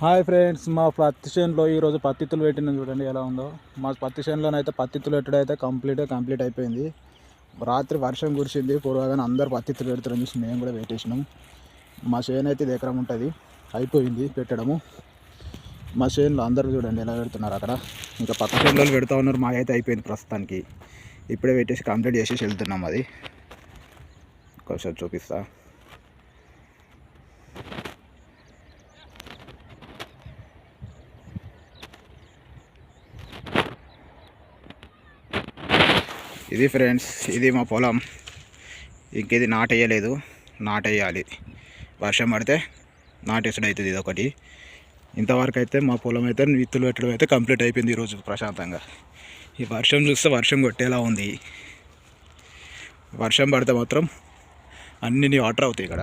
Hi friends మా పత్తి చేనులో ఈరోజు పత్తిత్తులు పెట్టిన చూడండి ఎలా ఉందో. మా పత్తి చేనులోనైతే పత్తిత్తులు పెట్టడం అయితే కంప్లీట్గా కంప్లీట్ అయిపోయింది. రాత్రి వర్షం కురిసింది పూర్వగానే అందరు పత్తితులు పెడతారని చూసి మేము కూడా పెట్టేసినాం. మా చేను అయితే ఇది ఎకరం ఉంటుంది అయిపోయింది పెట్టడము. మా చేనులో అందరూ చూడండి ఎలా పెడుతున్నారు అక్కడ. ఇంకా పక్క చేనులో పెడతా ఉన్నారు మా అయితే అయిపోయింది ప్రస్తుతానికి. ఇప్పుడే పెట్టేసి కంప్లీట్ చేసేసి వెళ్తున్నాం అది. కొంచెం చూపిస్తాను ఇది ఫ్రెండ్స్ ఇది మా పొలం. ఇంకేది నాటేయలేదు. నాటేయాలి. వర్షం పడితే నాటేసుడు అవుతుంది ఇది ఒకటి ఇంతవరకు అయితే మా పొలం అయితే విత్తులు పెట్టడం అయితే కంప్లీట్ అయిపోయింది ఈరోజు ప్రశాంతంగా. ఈ వర్షం చూస్తే వర్షం కొట్టేలా ఉంది. వర్షం పడితే మాత్రం అన్ని వాటర్ అవుతాయి ఇక్కడ.